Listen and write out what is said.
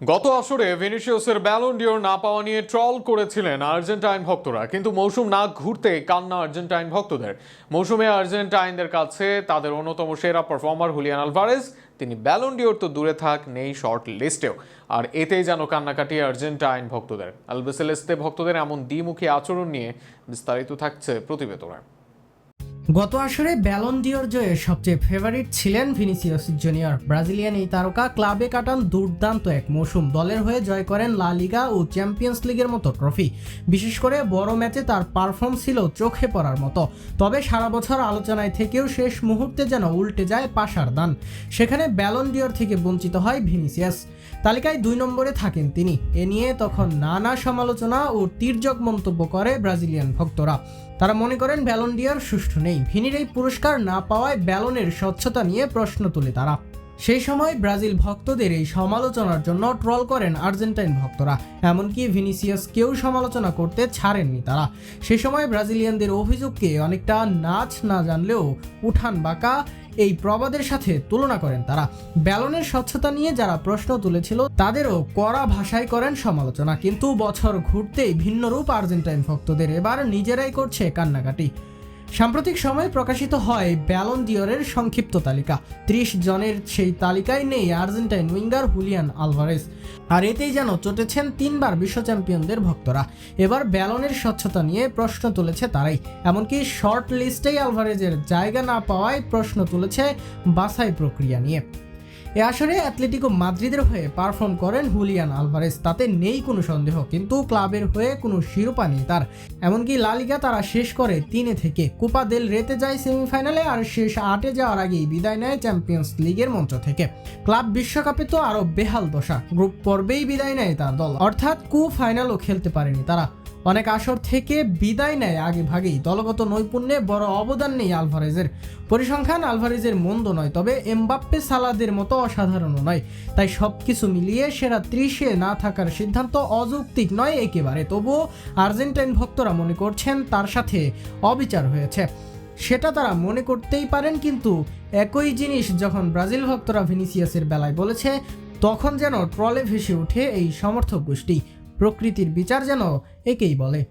গত আসরে ভিনিসিয়াসের Ballon d'Or না পাওয়া নিয়ে ট্রল করেছিলেন আর্জেন্টাইন ভক্তরা, কিন্তু মৌসুম না ঘুরতে কান্না আর্জেন্টাইন ভক্তদের। মৌসুমে আর্জেন্টাইনদের কাছে তাদের অন্যতম সেরা পারফর্মার হুলিয়ান আলভারেজ, তিনি ব্যালন ডিওর তো দূরে থাক নেই শর্ট লিস্টেও আর এতেই যেন কান্নাকাটি আর্জেন্টাইন ভক্তদের। আলবেসেলেস্তে ভক্তদের এমন দ্বিমুখী আচরণ নিয়ে বিস্তারিত থাকছে প্রতিবেদনায় গত আসরে ব্যালন ডিওর জয়ে সবচেয়ে ফেভারিট ছিলেন ভিনিসিয়াস জুনিয়র। ব্রাজিলিয়ান এই তারকা ক্লাবে কাটান দুর্দান্ত এক মৌসুম। দলের হয়ে জয় করেন লা লিগা ও চ্যাম্পিয়ন্স লিগের মতো ট্রফি। বিশেষ করে বড় ম্যাচে তার পারফর্ম ছিল চোখে পড়ার মতো। তবে সারা বছর আলোচনায় থেকেও শেষ মুহূর্তে যেন উল্টে যায় পাশার দান। সেখানে ব্যালন ডিওর থেকে বঞ্চিত হয় ভিনিসিয়াস। তালিকায় দুই নম্বরে থাকেন তিনি। এ নিয়ে তখন নানা সমালোচনা ও তির্যক মন্তব্য করে ব্রাজিলিয়ান ভক্তরা। তারা মনে করেন ব্যালন ডিয়ার সুষ্ঠু নেই। ভিনির এই পুরস্কার না পাওয়ায় ব্যালনের স্বচ্ছতা নিয়ে প্রশ্ন তোলে তারা। সেই সময় ব্রাজিল ভক্তদের এই সমালোচনার জন্য ট্রল করেন আর্জেন্টাইন ভক্তরা। এমনকি ভিনিসিয়াসকেও সমালোচনা করতে ছাড়েননি তারা। সেই সময় ব্রাজিলিয়ানদের অভিযোগকে অনেকটা নাচ না জানলেও উঠান বাঁকা এই প্রবাদের সাথে তুলনা করেন তারা। ব্যালনের স্বচ্ছতা নিয়ে যারা প্রশ্ন তুলেছিল, তাদেরও কড়া ভাষায় করেন সমালোচনা। কিন্তু বছর ঘুরতেই ভিন্ন রূপ আর্জেন্টাইন ভক্তদের এবার নিজেরাই করছে কান্নাকাটি। সাম্প্রতিক সময়ে প্রকাশিত হয় ব্যালন ডিওরের সংক্ষিপ্ত তালিকা। ত্রিশ জনের সেই তালিকায় নেই আর্জেন্টাইন উইঙ্গার হুলিয়ান আলভারেস আর এতেই যেন চটেছেন তিনবার বিশ্ব চ্যাম্পিয়নদের ভক্তরা। এবার ব্যালনের স্বচ্ছতা নিয়ে প্রশ্ন তুলেছে তারাই। এমনকি শর্ট লিস্টেই আলভারেজের জায়গা না পাওয়ায় প্রশ্ন তুলেছে বাছাই প্রক্রিয়া নিয়ে। এ আসরে অ্যাথলেটিকো মাদ্রিদের হয়ে পারফর্ম করেন হুলিয়ান আলভারেজ, তাতে নেই কোনো সন্দেহ, কিন্তু ক্লাবের হয়ে কোনো শিরোপা নেই তার। এমনকি লালিগা তারা শেষ করে তিনে থেকে। কোপা দেল রেতে যায় সেমিফাইনালে আর শেষ আটে যাওয়ার আগেই বিদায় নেয় চ্যাম্পিয়ন্স লিগের মঞ্চ থেকে। ক্লাব বিশ্বকাপে তো আরও বেহাল দশা, গ্রুপ পর্বেই বিদায় নেয় তার দল। অর্থাৎ কু ফাইনালও খেলতে পারেনি তারা। অনেক আসর থেকে বিদায় নেয় আগে ভাগেই। দলগত নৈপুণ্যে বড় অবদান নেই আলভারেজের। পরিসংখ্যান আলভারেজের মন্দ নয়, তবে এমবাপ্পে সালাদের মতো অসাধারণও নয়। তাই সব কিছু মিলিয়ে সেরা ত্রিশে না থাকার সিদ্ধান্ত অযৌক্তিক নয় একেবারে। তবুও আর্জেন্টাইন ভক্তরা মনে করছেন তার সাথে অবিচার হয়েছে। সেটা তারা মনে করতেই পারেন, কিন্তু একই জিনিস যখন ব্রাজিল ভক্তরা ভিনিসিয়াসের বেলায় বলেছে, তখন যেন ট্রলে ভেসে ওঠে এই সমর্থক গোষ্ঠী। প্রকৃতির বিচার যেন একেই বলে।